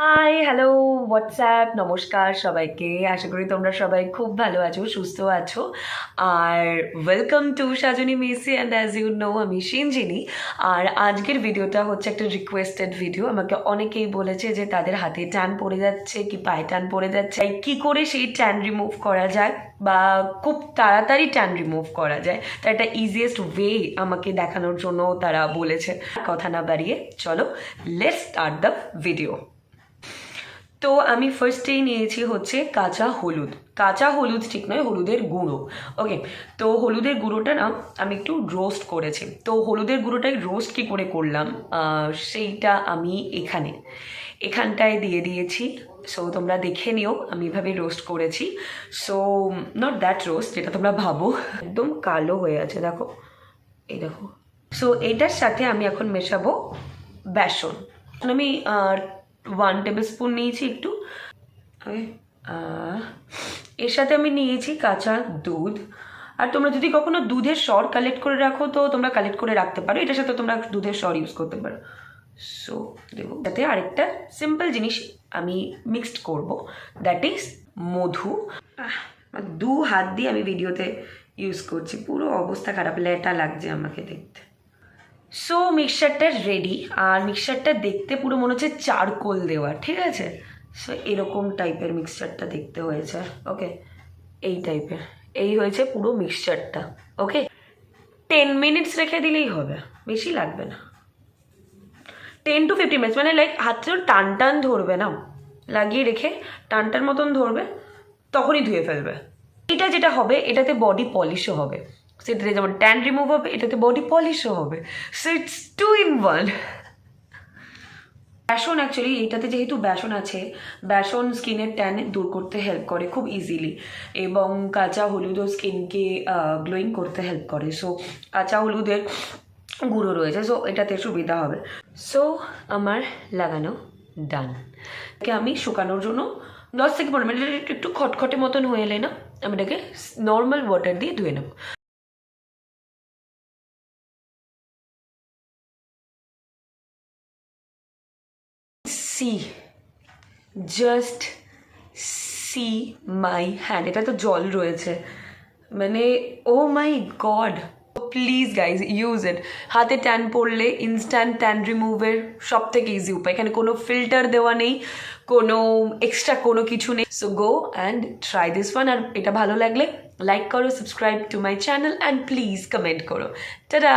Hi hello WhatsApp নমস্কার সবাইকে। আশা করি তোমরা সবাই খুব ভালো আছো, সুস্থ আছো। আর welcome to Sajni messy and as you know আমি সিনজিনি। আর আজকের ভিডিওটা হচ্ছে একটা রিকোয়েস্টেড ভিডিও আমাকে অনেকেই বলেছে যে তাদের হাতে ট্যান পড়ে যাচ্ছে কি পায়ে ট্যান পড়ে যাচ্ছে। কি করে সেই ট্যান রিমুভ করা যায় বা খুব তাড়াতাড়ি ট্যান রিমুভ করা যায়, তা একটা ইজিয়েস্ট ওয়ে আমাকে দেখানোর জন্য তারা বলেছে। কথা না বাড়িয়ে, চলো লেটস স্টার্ট দ্য ভিডিও তো আমি ফার্স্টেই নিয়েছি হচ্ছে কাঁচা হলুদ। কাঁচা হলুদ ঠিক নয়, হলুদের গুঁড়ো। ওকে তো হলুদের গুঁড়োটা না আমি একটু রোস্ট করেছি। তো হলুদের গুঁড়োটাই রোস্ট কী করে করলাম? সেইটা আমি এখানে। এখানটায় দিয়ে দিয়েছি। সো তোমরা দেখে নিও, আমি এভাবে রোস্ট করেছি। সো নট দ্যাট রোস্ট যেটা তোমরা ভাবো। একদম কালো হয়ে আছে, দেখো। এই দেখো। সো এইটার সাথে আমি এখন মেশাবো বেসন। আমি ওয়ান টেবিল স্পুন নিয়েছি একটু। এর সাথে আমি নিয়েছি কাঁচা দুধ। আর তোমরা যদি কখনো দুধের সর কালেক্ট করে রাখো, তো তোমরা কালেক্ট করে রাখতে পারো। এটার সাথে তোমরা দুধের সর ইউজ করতে পারো। সো দেখো তাতে আরেকটা সিম্পল জিনিস আমি মিক্সড করব। That is madhu. দু হাত দিয়ে আমি ভিডিওতে ইউজ করছি। পুরো অবস্থা খারাপ, লেটা লাগছে আমাকে দেখতে। সো মিক্সচারটা রেডি আর মিক্সচারটা দেখতে পুরো মনে হচ্ছে চারকোল দেওয়া, ঠিক আছে? সো এরকম টাইপের মিক্সচারটা দেখতে হয়েছে। ওকে এই টাইপের এই হয়েছে পুরো মিক্সচারটা ওকে টেন মিনিটস রেখে দিলেই হবে। বেশি লাগবে না। টেন টু ফিফটিন মিনিটস মানে লাইক হাতে টান টান ধরবে না। লাগিয়ে রেখে টান টান মতন ধরবে, তখনই ধুয়ে ফেলবে। এটা যেটা হবে, এটাতে বডি পলিশও হবে। সেটাতে যেমন ট্যান রিমুভ হবে, এটাতে বডি পলিশও হবে। So it's two in one besan actually এটাতে যেহেতু বেসন আছে, বেসন স্কিনের ট্যান দূর করতে হেল্প করে খুব ইজিলি এবং কাঁচা হলুদও স্কিনকে গ্লোয়িং করতে হেল্প করে। সো কাঁচা হলুদের গুঁড়ো রয়েছে সো এটাতে সুবিধা হবে। সো আমার লাগানো ডান এটাকে আমি শুকানোর জন্য দশ থেকে পনেরো মিনিট একটু খটখটে মতন হয়ে এলে না, আমি এটাকে নর্মাল ওয়াটার দিয়ে ধুয়ে নেব। See just see my hand এটা তো জল রয়েছে। মানে ও my god please guys use it হাতে ট্যান পড়লে ইনস্ট্যান্ট ট্যান রিমুভের সব থেকে ইজি উপায়। এখানে কোনো ফিল্টার দেওয়া নেই, কোনো এক্সট্রা কোনো কিছু নেই। So go and try this one আর এটা ভালো লাগলে লাইক করো subscribe to my channel and please comment করো। টাটা